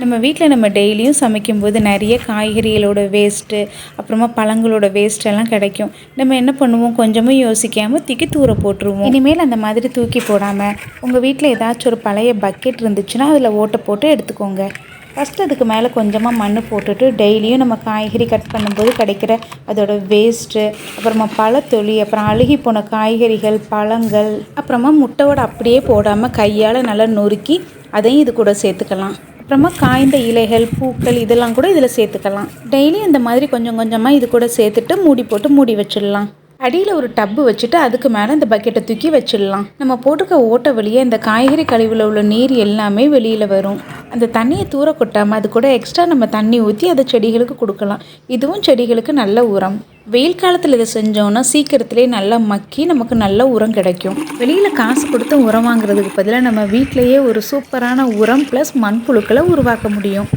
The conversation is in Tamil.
நம்ம வீட்டில் நம்ம டெய்லியும் சமைக்கும்போது நிறைய காய்கறிகளோட வேஸ்ட்டு அப்புறமா பழங்களோட வேஸ்ட் எல்லாம் கிடைக்கும். நம்ம என்ன பண்ணுவோம்? கொஞ்சமும் யோசிக்காமல் தூக்கி தூர போட்டுருவோம். இனிமேல் அந்த மாதிரி தூக்கி போடாமல் உங்கள் வீட்டில் ஏதாச்சும் ஒரு பழைய பக்கெட் இருந்துச்சுன்னா அதில் ஓட்டை போட்டு எடுத்துக்கோங்க. ஃபஸ்ட் அதுக்கு மேலே கொஞ்சமாக மண் போட்டுட்டு டெய்லியும் நம்ம காய்கறி கட் பண்ணும்போது கிடைக்கிற அதோட வேஸ்ட்டு அப்புறமா பழத்தொளி அப்புறம் அழுகி போன காய்கறிகள் பழங்கள் அப்புறமா முட்டையோட அப்படியே போடாமல் கையால் நல்லா நொறுக்கி அதையும் இது கூட சேர்த்துக்கலாம். அப்புறமா காய்ந்த இலைகள் பூக்கள் இதெல்லாம் கூட இதில் சேர்த்துக்கலாம். டெய்லி இந்த மாதிரி கொஞ்சம் கொஞ்சமாக இது கூட சேர்த்துட்டு மூடி போட்டு மூடி வச்சிடலாம். அடியில் ஒரு டப்பு வச்சுட்டு அதுக்கு மேலே இந்த பக்கெட்டை தூக்கி வச்சிடலாம். நம்ம போட்டுக்க ஓட்ட வழியே இந்த காய்கறி கழிவில் உள்ள நீர் எல்லாமே வெளியில் வரும். அந்த தண்ணியை தூர கொட்டாமல் அது கூட எக்ஸ்ட்ரா நம்ம தண்ணி ஊற்றி அதை செடிகளுக்கு கொடுக்கலாம். இதுவும் செடிகளுக்கு நல்ல உரம். வெயில் காலத்தில் இதை செஞ்சோன்னா சீக்கிரத்திலே நல்லா மக்கி நமக்கு நல்ல உரம் கிடைக்கும். வெளியில் காசு கொடுத்து உரம் வாங்குறதுக்கு பதிலாக நம்ம வீட்டிலையே ஒரு சூப்பரான உரம் ப்ளஸ் மண்புழுக்களை உருவாக்க முடியும்.